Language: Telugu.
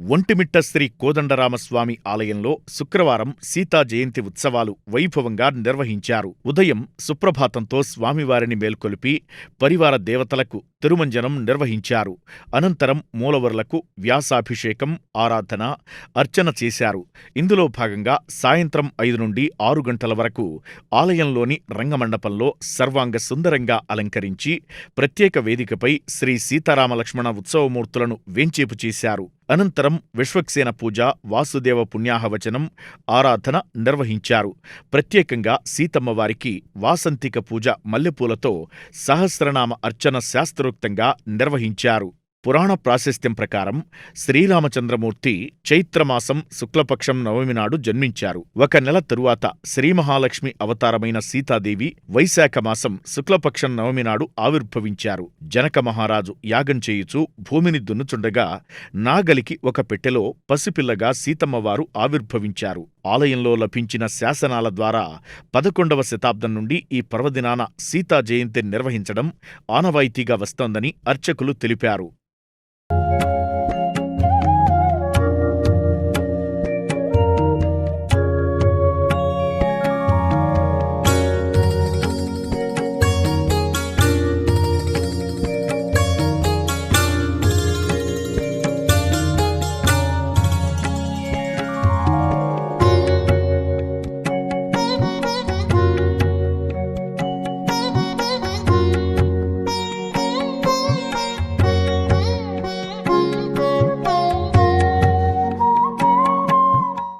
ఒంటిమిట్ట శ్రీ కోదండరామస్వామి ఆలయంలో శుక్రవారం సీతా జయంతి ఉత్సవాలు వైభవంగా నిర్వహించారు. ఉదయం సుప్రభాతంతో స్వామివారిని మేల్కొలిపి పరివార దేవతలకు తిరుమంజనం నిర్వహించారు. అనంతరం మూలవర్లకు వ్యాసాభిషేకం ఆరాధన అర్చన చేశారు. ఇందులో భాగంగా సాయంత్రం ఐదు నుండి ఆరు గంటల వరకు ఆలయంలోని రంగమండపంలో సర్వాంగ సుందరంగా అలంకరించి ప్రత్యేక వేదికపై శ్రీ సీతారామలక్ష్మణ ఉత్సవమూర్తులను వేంచేపు చేశారు. అనంతరం విశ్వక్సేన పూజ వాసుదేవ పుణ్యాహవచనం ఆరాధన నిర్వహించారు. ప్రత్యేకంగా సీతమ్మవారికి వాసంతిక పూజ మల్లెపూలతో సహస్రనామ అర్చన శాస్త్రోక్తంగా నిర్వహించారు. పురాణ ప్రాశస్త్యం ప్రకారం శ్రీరామచంద్రమూర్తి చైత్రమాసం శుక్లపక్షం నవమి నాడు జన్మించారు. ఒక నెల తరువాత శ్రీమహాలక్ష్మి అవతారమైన సీతాదేవి వైశాఖ మాసం శుక్లపక్షం నవమి నాడు ఆవిర్భవించారు. జనక మహారాజు యాగం చేయుచూ భూమిని దున్నుచుండగా నాగలికి ఒక పెట్టెలో పసిపిల్లగా సీతమ్మవారు ఆవిర్భవించారు. ఆలయంలో లభించిన శాసనాల ద్వారా పదకొండవ శతాబ్దం నుండి ఈ పర్వదినాన సీతా జయంతి నిర్వహించడం ఆనవాయితీగా వస్తోందని అర్చకులు తెలిపారు.